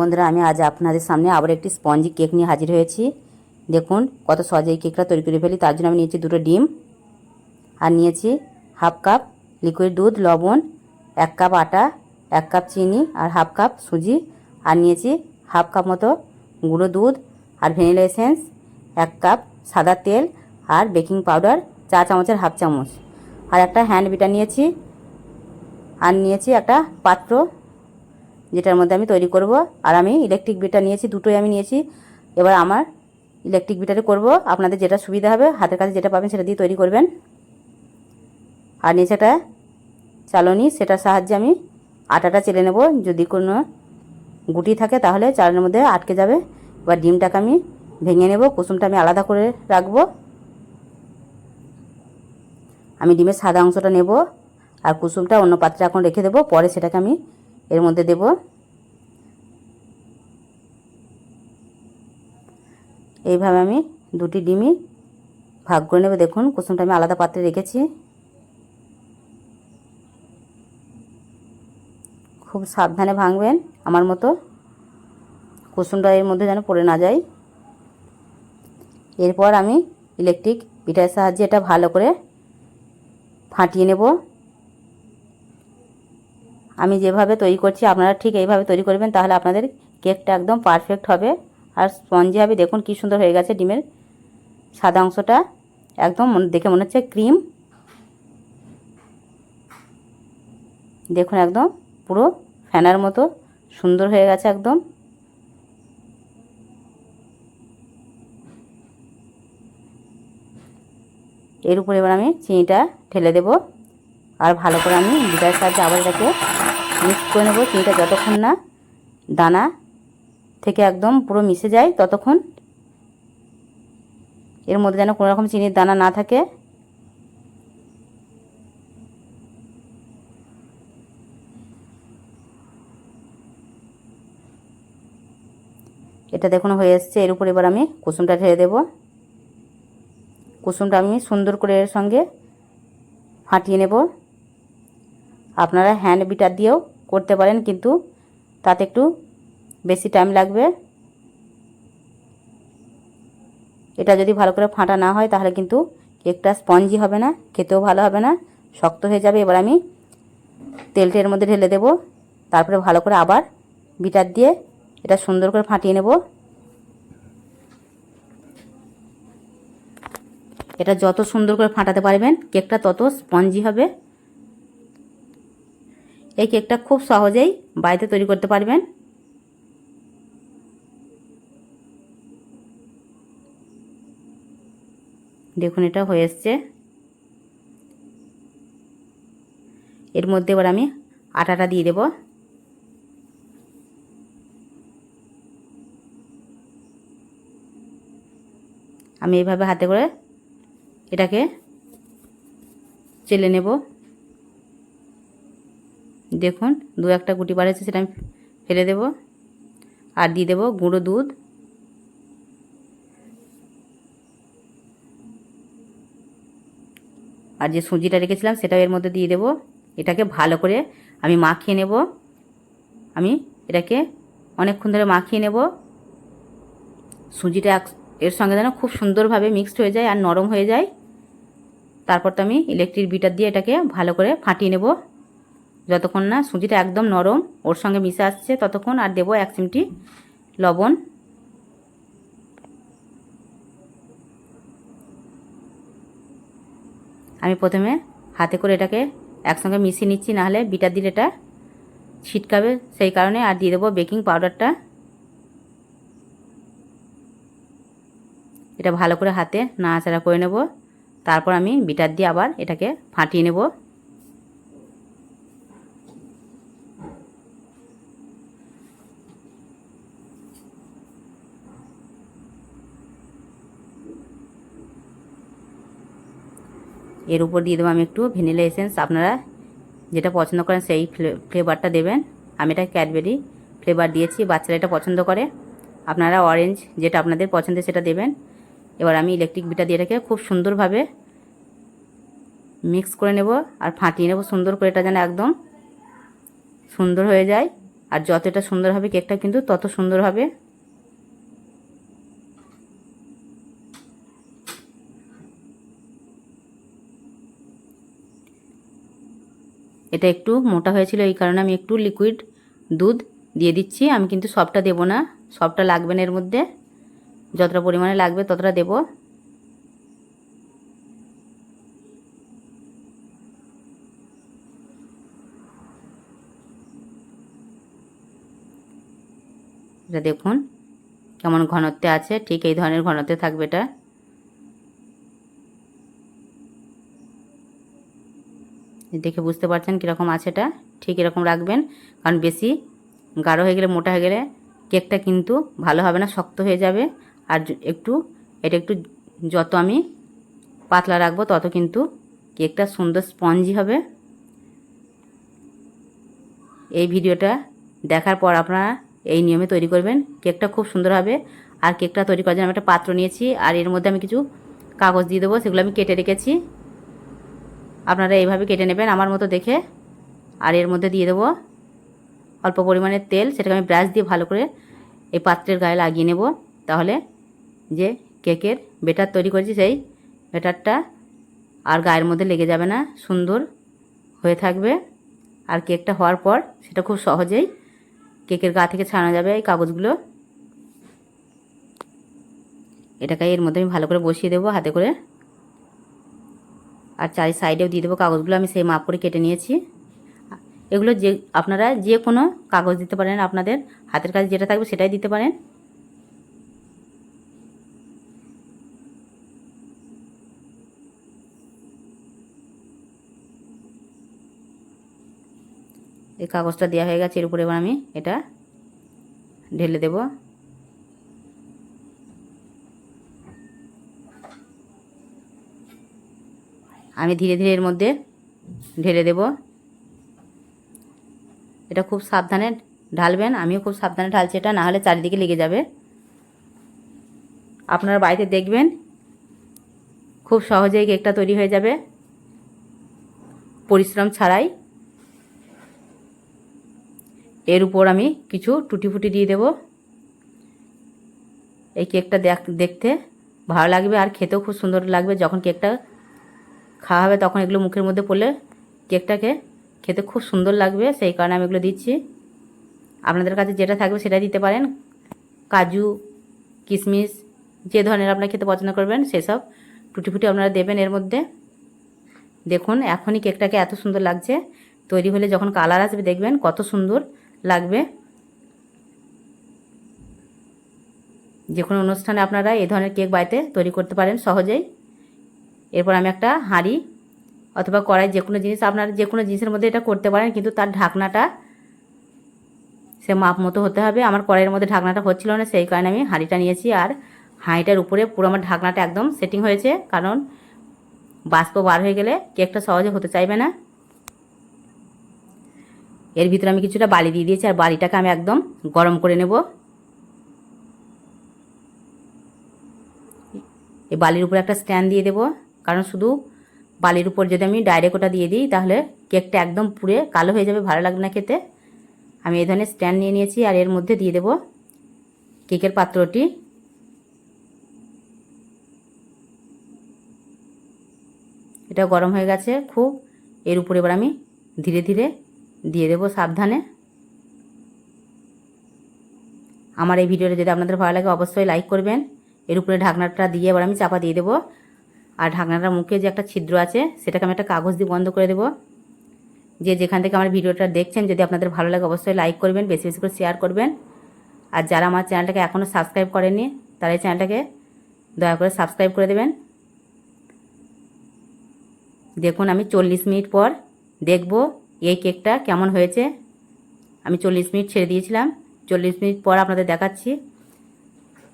বন্ধুরা, আমি আজ আপনাদের সামনে আবার একটি স্পঞ্জি কেক নিয়ে হাজির হয়েছি। দেখুন, কত সহজে কেকটা তৈরি করে ফেলি। তার জন্য আমি নিয়েছি দুটো ডিম আর নিয়েছি হাফ কাপ লিকুইড দুধ, লবণ, এক কাপ আটা, এক কাপ চিনি আর হাফ কাপ সুজি আর নিয়েছি হাফ কাপ মতো গুঁড়ো দুধ আর ভ্যানিলা এসেন্স, এক কাপ সাদা তেল আর বেকিং পাউডার, চা চামচের হাফ চামচ। আর একটা হ্যান্ড বিটার নিয়েছি আর নিয়েছি একটা পাত্র যেটার মধ্যে আমি তৈরি করব। আর আমি ইলেকট্রিক বিটার নিয়েছি, দুটোই আমি নিয়েছি। এবার আমার ইলেকট্রিক বিটারে করব। আপনাদের যেটা সুবিধা হবে, হাতের কাছে যেটা পাবেন সেটা দিয়ে তৈরি করবেন। আর নিচে একটা চালনি, সেটার সাহায্যে আমি আটাটা চেলে নেব। যদি কোনো গুটি থাকে, তাহলে চালনের মধ্যে আটকে যাবে। এবার ডিমটাকে আমি ভেঙে নেব। কুসুমটা আমি আলাদা করে রাখব। আমি ডিমের সাদা অংশটা নেব। আর কুসুমটা অন্য পাত্রে এখন রেখে দেবো। পরে সেটাকে আমি এর মধ্যে দেব। এইভাবে আমি দুটি ডিমই ভাগ করে নেব। দেখুন, কুসুমটা আমি আলাদা পাত্রে রেখেছি। খুব সাবধানে ভাঙবেন, আমার মতো। কুসুমটা এর মধ্যে যেন পড়ে না যায়। এরপর আমি ইলেকট্রিক পিঠার সাহায্যে এটা ভালো করে ফাটিয়ে নেব। আমি যেভাবে তৈরি করছি, আপনারা ঠিক এইভাবে তৈরি করবেন, তাহলে আপনাদের কেকটা একদম পারফেক্ট হবে। আর স্পঞ্জি হবে, দেখুন কী সুন্দর হয়ে গেছে ডিমের। সাদা অংশটা একদম দেখে মনে হচ্ছে ক্রিম। দেখুন একদম পুরো ফ্যানার মতো সুন্দর হয়ে গেছে একদম। এর উপরে এবার আমি চিনিটা ঢেলে দেব। আর ভালো করে আমি বিটার সাহায্যে আবার এটাকে মিক্স করে নেব। চিনিটা যতক্ষণ না দানা থেকে একদম পুরো মিশে যায় ততক্ষণ। এর মধ্যে যেন কোনো রকম চিনির দানা না থাকে। এটা দেখুন হয়ে এসছে। এর উপর এবার আমি কুসুমটা ঢেলে দেবো। কুসুমটা আমি সুন্দর করে এর সঙ্গে ফাটিয়ে নেব। আপনারা হ্যান্ড বিটার দিয়েও করতে পারেন, কিন্তু তাতে একটু বেশি টাইম লাগবে। এটা যদি ভালো করে ফাটা না হয়, তাহলে কিন্তু কেকটা স্পঞ্জি হবে না, খেতেও ভালো হবে না, শক্ত হয়ে যাবে। এবার আমি তেলটা এর মধ্যে ঢেলে দেব। তারপরে ভালো করে আবার বিটার দিয়ে এটা সুন্দর করে ফাটিয়ে নেব। এটা যত সুন্দর করে ফাটাতে পারবেন, কেকটা তত স্পঞ্জি হবে। এই কেকটা খুব সহজেই বাড়িতে তৈরি করতে পারবেন। দেখুন, এটা হয়ে এসছে। এর মধ্যে এবার আমি আটাটা দিয়ে দেব। আমি এইভাবে হাতে করে এটাকে চেলে নেব। দেখুন, দু একটা গুটি বাড়েছে সেটা আমি ফেলে দেব। আর দিয়ে দেবো গুঁড়ো দুধ। আর যে সুজিটা রেখেছিলাম সেটাও এর মধ্যে দিয়ে দেবো। এটাকে ভালো করে আমি মাখিয়ে নেব। আমি এটাকে অনেকক্ষণ ধরে মাখিয়ে নেব। সুজিটা এর সঙ্গে যেন খুব সুন্দরভাবে মিক্সড হয়ে যায় আর নরম হয়ে যায়। তারপর তো আমি ইলেকট্রিক বিটার দিয়ে এটাকে ভালো করে ফাটিয়ে নেব। যতক্ষণ না সুজিটা একদম নরম, ওর সঙ্গে মিশে আসছে, ততক্ষণ আর দেবো এক চিমটি লবণ। আমি প্রথমে হাতে করে এটাকে একসঙ্গে মিশিয়ে নিচ্ছি, নাহলে বিটার দিলে এটা ছিটকাবে। সেই কারণে আর দিয়ে দেবো বেকিং পাউডারটা। এটা ভালো করে হাতে নাড়াচাড়া করে নেব। তারপর আমি বিটার দিয়ে আবার এটাকে ফাটিয়ে নেব। এর উপর দিয়ে দেবো আমি একটু ভ্যানিলা এসেন্স। আপনারা যেটা পছন্দ করেন সেই ফ্লেভারটা দেবেন। আমি এটা ক্যাডবেরি ফ্লেভার দিয়েছি, বাচ্চারা এটা পছন্দ করে। আপনারা অরেঞ্জ যেটা আপনাদের পছন্দের সেটা দেবেন। এবার আমি ইলেকট্রিক বিটা দিয়ে এটাকে খুব সুন্দরভাবে মিক্স করে নেব আর ফাটিয়ে নেব সুন্দর করে এটা যেন একদম সুন্দর হয়ে যায়। আর যতটা সুন্দর হবে কেকটা কিন্তু তত সুন্দর হবে। এটা একটু মোটা হয়েছিল এই কারণে আমি একটু লিকুইড দুধ দিয়ে দিচ্ছি। আমি কিন্তু সবটা দেব না, সবটা লাগবে না এর মধ্যে। যতটা পরিমাণে লাগবে ততটা দেব। এটা দেখুন, কেমন ঘনত্বে আছে, ঠিক এই ধরনের ঘনত্বে থাকবে এটা। দেখে বুঝতে পারছেন কীরকম আছে এটা, ঠিক এরকম রাখবেন। কারণ বেশি গাঢ় হয়ে গেলে, মোটা হয়ে গেলে কেকটা কিন্তু ভালো হবে না, শক্ত হয়ে যাবে। আর একটু, এটা একটু যত আমি পাতলা রাখব, তত কিন্তু কেকটা সুন্দর স্পঞ্জি হবে। এই ভিডিওটা দেখার পর আপনারা এই নিয়মে তৈরি করবেন। কেকটা খুব সুন্দর হবে। আর কেকটা তৈরি করার জন্য আমি একটা পাত্র নিয়েছি। আর এর মধ্যে আমি কিছু কাগজ দিয়ে দেবো, সেগুলো আমি কেটে রেখেছি। আপনারা এইভাবে কেটে নেবেন আমার মতো দেখে। আর এর মধ্যে দিয়ে দেবো অল্প পরিমাণে তেল, সেটাকে আমি ব্রাশ দিয়ে ভালো করে এই পাত্রের গায়ে লাগিয়ে নেব। তাহলে যে কেকের বেটার তৈরি করেছি সেই বেটারটা আর গায়ের মধ্যে লেগে যাবে না, সুন্দর হয়ে থাকবে। আর কেকটা হওয়ার পর সেটা খুব সহজেই কেকের গা থেকে ছাড়ানো যাবে এই কাগজগুলো। এটাকে এর মধ্যে আমি ভালো করে বসিয়ে দেবো হাতে করে। আর চারি সাইডেও দিয়ে দেবো। কাগজগুলো আমি সেই মাপ করে কেটে নিয়েছি। এগুলো যে, আপনারা যে কোনো কাগজ দিতে পারেন আপনাদের। হাতের কাছে যেটা থাকবে সেটাই দিতে পারেন। এই কাগজটা দেওয়া হয়ে গেছে। এর উপরে এবার আমি এটা ঢেলে দেব। আমি ধীরে ধীরে এর মধ্যে ঢেলে দেব। এটা খুব সাবধানে ঢালবেন। আমিও খুব সাবধানে ঢালছি এটা, না হলে চারিদিকে লেগে যাবে। আপনারা বাড়িতে দেখবেন, খুব সহজেই কেকটা তৈরি হয়ে যাবে। পরিশ্রম ছাড়াই। এর উপর আমি কিছু টুটি ফুটি দিয়ে দেব। এই কেকটা দেখ- দেখতে ভালো লাগবে আর খেতেও খুব সুন্দর লাগবে যখন কেকটা খাওয়া হবে তখন এগুলো মুখের মধ্যে পড়লে কেকটাকে খেতে খুব সুন্দর লাগবে, সেই কারণে আমি এগুলো দিচ্ছি। আপনাদের কাছে যেটা থাকবে সেটা দিতে পারেন। কাজু কিশমিশ যে ধরনের আপনারা খেতে পছন্দ করবেন, সেসব টুটি ফুটি আপনারা দেবেন এর মধ্যে। দেখুন, এখনই কেকটাকে এত সুন্দর লাগছে। তৈরি হলে যখন কালার আসবে, দেখবেন কত সুন্দর লাগবে। যে কোনো অনুষ্ঠানে আপনারা এই ধরনের কেক বাড়িতে তৈরি করতে পারেন সহজেই। এরপর আমি একটা হাঁড়ি অথবা কড়াই যে কোনো জিনিস আপনারা যে কোনো জিনিসের মধ্যে এটা করতে পারেন, কিন্তু তার ঢাকনাটা সে মাপ মতো হতে হবে। আমার কড়াইয়ের মধ্যে ঢাকনাটা হচ্ছিল না, সেই কারণে আমি হাঁড়িটা নিয়েছি আর হাঁড়িটার উপরে পুরো আমার ঢাকনাটা একদম সেটিং হয়েছে, কারণ বাষ্প বার হয়ে গেলে কেকটা সহজে হতে চাইবে না। এর ভিতরে আমি কিছুটা বালি দিয়ে দিয়েছি আর বালিটাকে আমি একদম গরম করে নেব। এই বালির উপরে একটা স্ট্যান্ড দিয়ে দেবো। কারণ শুধু বালির উপর যদি আমি ডাইরেক্ট ওটা দিয়ে দিই, তাহলে কেকটা একদম পুড়ে কালো হয়ে যাবে, ভালো লাগবে না খেতে। আমি এই ধরনের স্ট্যান্ড নিয়ে নিয়েছি আর এর মধ্যে দিয়ে দেব কেকের পাত্রটি। এটা গরম হয়ে গেছে খুব, এর উপরে এবার আমি ধীরে ধীরে দিয়ে দেবো সাবধানে। আমার এই ভিডিওটা যদি আপনাদের ভালো লাগে, অবশ্যই লাইক করবেন। এর উপরে ঢাকনাটা দিয়ে এবার আমি চাপা দিয়ে দেবো। আর ঢাকনাটার মুখে যে একটা ছিদ্র আছে, সেটাকে আমি একটা কাগজ দিয়ে বন্ধ করে দেবো। যে যেখান থেকে আমার ভিডিওটা দেখছেন, যদি আপনাদের ভালো লাগে অবশ্যই লাইক করবেন, বেশি বেশি করে শেয়ার করবেন। আর যারা আমার চ্যানেলটাকে এখনও সাবস্ক্রাইব করেননি, তারা এই চ্যানেলটাকে দয়া করে সাবস্ক্রাইব করে দেবেন। দেখুন, আমি চল্লিশ মিনিট পর দেখব এই কেকটা কেমন হয়েছে। আমি চল্লিশ মিনিট ছেড়ে দিয়েছিলাম। চল্লিশ মিনিট পর আপনাদের দেখাচ্ছি।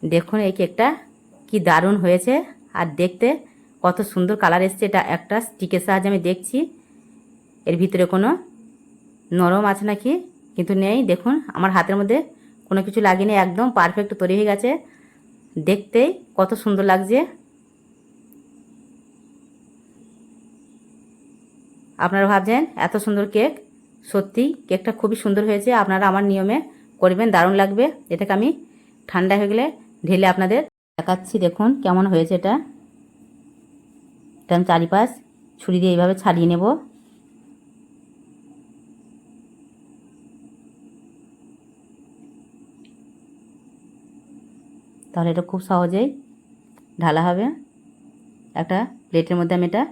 দেখুন, এই কেকটা কি দারুণ হয়েছে। আর দেখতে কত সুন্দর কালার এসছে, এটা একটা স্টিকের সাহায্যে আমি দেখছি। এর ভিতরে কোনো নরম আছে নাকি? কিন্তু নেই, দেখুন, আমার হাতের মধ্যে কোনো কিছু লাগেনি একদম পারফেক্ট তৈরি হয়ে গেছে। দেখতেই কত সুন্দর লাগছে। আপনারা ভাবছেন, এত সুন্দর কেক? সত্যি, কেকটা খুবই সুন্দর হয়েছে, আপনারা আমার নিয়মে করবেন, দারুণ লাগবে। এটাকে আমি ঠান্ডা হয়ে গেলে ঢেলে আপনাদের দেখাচ্ছি, দেখুন কেমন হয়েছে এটা। এটা আমি চারিপাশ ছুরি দিয়ে এইভাবে ছাড়িয়ে নেব। তাহলে এটা খুব সহজেই ঢালা হবে। একটা প্লেটের মধ্যে আমি এটা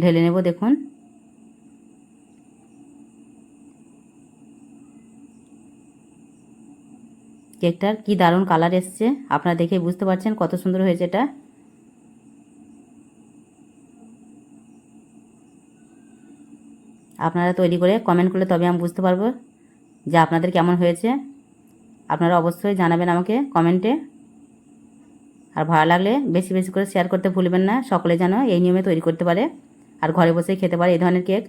ঢেলে নেব, দেখুন। কেকটার কি দারুণ কালার এসছে, আপনারা দেখে বুঝতে পারছেন কত সুন্দর হয়েছে এটা। আপনারা তৈরি করে কমেন্ট করলে তবে আমি বুঝতে পারব যে আপনাদের কেমন হয়েছে। আপনারা অবশ্যই জানাবেন আমাকে কমেন্টে আর ভালো লাগলে বেশি বেশি করে শেয়ার করতে ভুলবেন না। সকলে যেন এই নিয়মে তৈরি করতে পারে। আর ঘরে বসেই খেতে পারে এই ধরনের কেক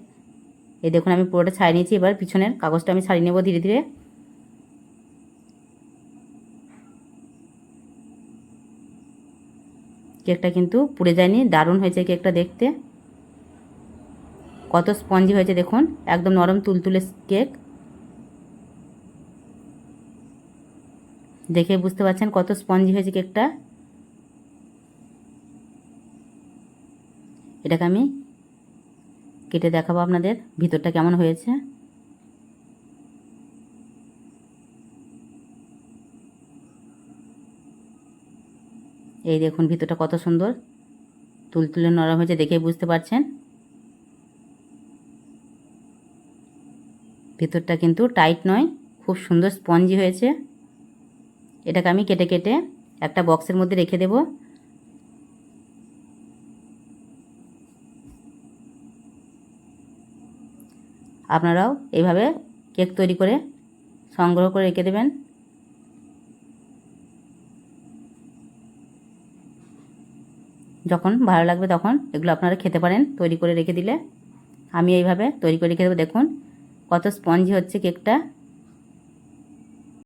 এই দেখুন, আমি পুরোটা ছাড়িয়ে নিয়েছি। এবার পিছনের কাগজটা আমি ছাড়িয়ে নেব ধীরে ধীরে। কেকটা কিন্তু পুড়ে যায়নি। দারুণ হয়েছে কেকটা দেখতে। কত স্পঞ্জি হয়েছে দেখুন, একদম নরম তুলতুলে কেক। দেখে বুঝতে পারছেন কত স্পঞ্জি হয়েছে কেকটা? এটাকে আমি কেটে দেখাবো আপনাদের, ভিতরটা কেমন হয়েছে। এই দেখুন, ভিতরটা কত সুন্দর, তুলতুলে নরম হয়েছে দেখেই বুঝতে পারছেন। ভিতরটা কিন্তু টাইট নয়, খুব সুন্দর স্পঞ্জি হয়েছে। এটাকে আমি কেটে কেটে একটা বক্সের মধ্যে রেখে দেব। আপনারাও এইভাবে কেক তৈরি করে সংগ্রহ করে রেখে দেবেন। যখন ভালো লাগবে তখন এগুলো আপনারা খেতে পারেন, তৈরি করে রেখে দিলে। আমি এইভাবে তৈরি করে রেখে দেবো, দেখুন। কত স্পঞ্জি হচ্ছে কেকটা?